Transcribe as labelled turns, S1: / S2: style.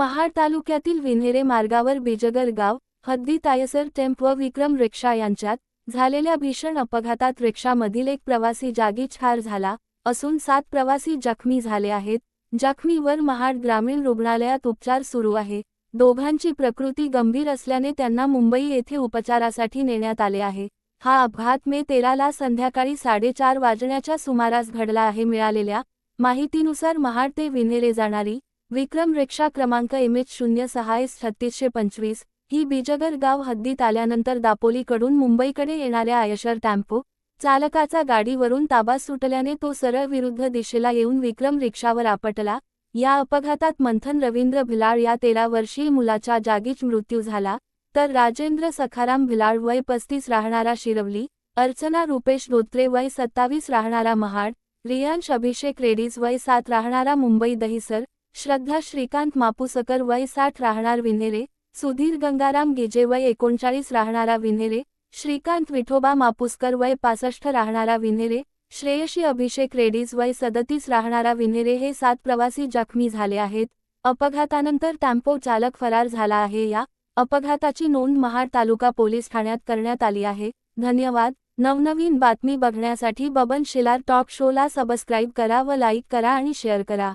S1: महाड तालुक्यातील विन्हेरे मार्गावर बिजगर गाव हद्दी तायसर टेम्प व विक्रम रिक्षा यांच्यात झालेल्या भीषण अपघातात रिक्षामधील एक प्रवासी जागी ठार झाला असून सात प्रवासी जखमी झाले आहेत. जखमीवर महाड ग्रामीण रुग्णालयात उपचार सुरू आहे. दोघांची प्रकृती गंभीर असल्याने त्यांना मुंबई येथे उपचारासाठी नेण्यात आले आहे. हा अपघात मे तेराला संध्याकाळी साडेचार वाजण्याच्या सुमारास घडला आहे. मिळालेल्या माहितीनुसार महाड ते विन्हेरे जाणारी विक्रम रिक्षा क्रमांक एम एच शून्य सहा एस छत्तीसशे पंचवीस ही बिजगर गाव हद्दीत आल्यानंतर दापोलीकडून मुंबईकडे येणाऱ्या आयशर टॅम्पो चालकाचा गाडीवरून ताबा सुटल्याने तो सरळ विरुद्ध दिशेला येऊन विक्रम रिक्षावर आपटला. या अपघातात मंथन रवींद्र भिलाळ या तेरा वर्षीय मुलाच्या जागीच मृत्यू झाला. तर राजेंद्र सखाराम भिलाळ वय पस्तीस राहणारा शिरवली अर्चना रुपेश धोत्रे वय सत्तावीस राहणारा महाड रियांश अभिषेक रेडीज वय सात राहणारा मुंबई दहिसर श्रद्धा श्रीकांत मापुसकर वय साठ राहणार विन्हेरे सुधीर गंगाराम गिजे वय एकोणचाळीस राहणारा विन्हेरे श्रीकांत विठोबा मापुसकर वय पासष्ट राहणारा विन्हेरे श्रेयशी अभिषेक रेडीज वय सदतीस राहणारा विन्हेरे हे सात प्रवासी जखमी झाले आहेत. अपघातानंतर टॅम्पो चालक फरार झाला आहे. या अपघाताची नोंद महाड तालुका पोलीस ठाण्यात करण्यात आली आहे. धन्यवाद. नवनवीन बातमी बघण्यासाठी बबन शिलार टॉक शोला सबस्क्राईब करा व लाईक करा आणि शेअर करा.